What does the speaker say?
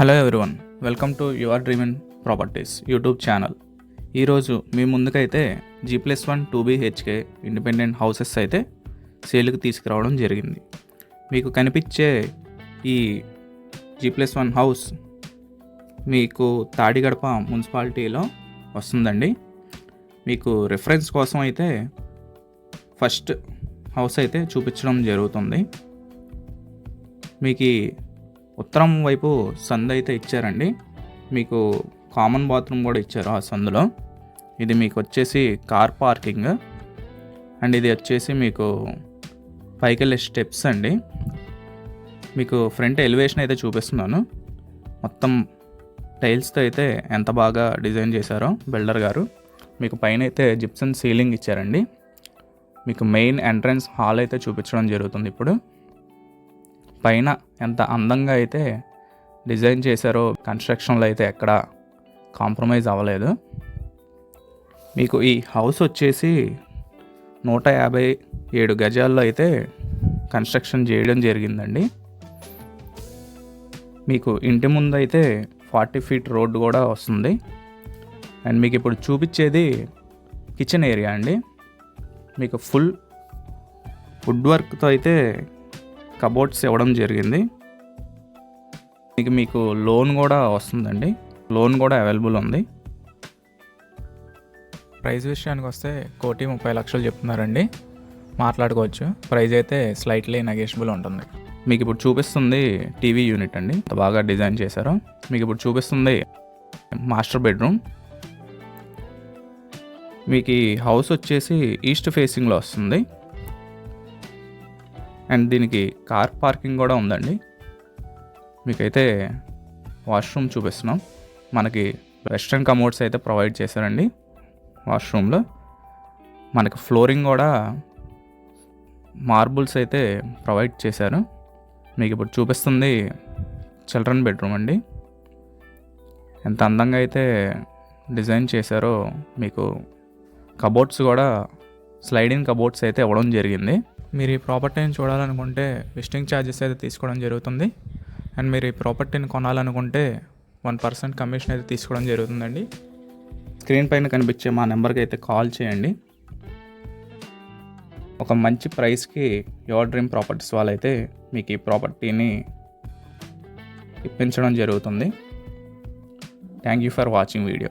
Hello everyone welcome to your dream and properties YouTube channel ఈరోజు మీ ముందుకైతే G plus one two BHK independent houses అయితే సేల్కి తీసుకురావడం జరిగింది. మీకు కనిపించే ఈ జీ ప్లస్ వన్ హౌస్ మీకు తాడిగడప మున్సిపాలిటీలో వస్తుందండి. మీకు రిఫరెన్స్ కోసం అయితే ఫస్ట్ హౌస్ అయితే చూపించడం జరుగుతుంది. మీకు ఉత్తరం వైపు సందు అయితే ఇచ్చారండి. మీకు కామన్ బాత్రూమ్ కూడా ఇచ్చారు ఆ సందులో. ఇది మీకు వచ్చేసి కార్ పార్కింగ్ అండ్ ఇది వచ్చేసి మీకు పైకి వెళ్ళే స్టెప్స్ అండి. మీకు ఫ్రంట్ ఎలివేషన్ అయితే చూపిస్తున్నాను. మొత్తం టైల్స్తో అయితే ఎంత బాగా డిజైన్ చేశారో బిల్డర్ గారు. మీకు పైన అయితే జిప్సన్ సీలింగ్ ఇచ్చారండి. మీకు మెయిన్ ఎంట్రన్స్ హాల్ అయితే చూపించడం జరుగుతుంది ఇప్పుడు. పైన ఎంత అందంగా అయితే డిజైన్ చేశారో కన్స్ట్రక్షన్లో అయితే ఎక్కడ కాంప్రమైజ్ అవ్వలేదు. మీకు ఈ హౌస్ వచ్చేసి నూట యాభై ఏడు గజాల్లో అయితే కన్స్ట్రక్షన్ చేయడం జరిగిందండి. మీకు ఇంటి ముందు అయితే ఫార్టీ ఫీట్ రోడ్డు కూడా వస్తుంది. అండ్ మీకు ఇప్పుడు చూపించేది కిచెన్ ఏరియా అండి. మీకు ఫుల్ వుడ్ వర్క్తో అయితే కబోర్డ్స్ ఇవ్వడం జరిగింది. మీకు మీకు లోన్ కూడా వస్తుందండి. లోన్ కూడా అవైలబుల్ ఉంది. ప్రైస్ విషయానికి వస్తే కోటి ముప్పై లక్షలు చెప్తున్నారండి. మాట్లాడుకోవచ్చు. ప్రైస్ అయితే స్లైట్లీ నెగేషబుల్ ఉంటుంది. మీకు ఇప్పుడు చూపిస్తుంది టీవీ యూనిట్ అండి. బాగా డిజైన్ చేశారో. మీకు ఇప్పుడు చూపిస్తుంది మాస్టర్ బెడ్రూమ్. మీకు ఈ హౌస్ వచ్చేసి ఈస్ట్ ఫేసింగ్లో వస్తుంది. అండ్ దీనికి కార్ పార్కింగ్ కూడా ఉందండి. మీకైతే వాష్రూమ్ చూపిస్తున్నాం. మనకి వెస్ట్రన్ కమోడ్స్ అయితే ప్రొవైడ్ చేశారండి వాష్రూమ్లో. మనకి ఫ్లోరింగ్ కూడా మార్బుల్స్ అయితే ప్రొవైడ్ చేశారు. మీకు ఇప్పుడు చూపిస్తుంది చిల్డ్రన్ బెడ్రూమ్ అండి. ఎంత అందంగా అయితే డిజైన్ చేశారో మీకు కబోర్డ్స్ కూడా స్లైడింగ్ కబోర్డ్స్ అయితే ఇవ్వడం జరిగింది. మీరు ఈ ప్రాపర్టీని చూడాలనుకుంటే విజిటింగ్ ఛార్జెస్ అయితే తీసుకోవడం జరుగుతుంది. అండ్ మీరు ఈ ప్రాపర్టీని కొనాలనుకుంటే వన్ పర్సెంట్ కమిషన్ అయితే తీసుకోవడం జరుగుతుందండి. స్క్రీన్ పైన కనిపించే మా నెంబర్కి అయితే కాల్ చేయండి. ఒక మంచి ప్రైస్కి యువర్ డ్రీమ్ ప్రాపర్టీస్ వాళ్ళైతే మీకు ఈ ప్రాపర్టీని ఇప్పించడం జరుగుతుంది. Thank you for watching video.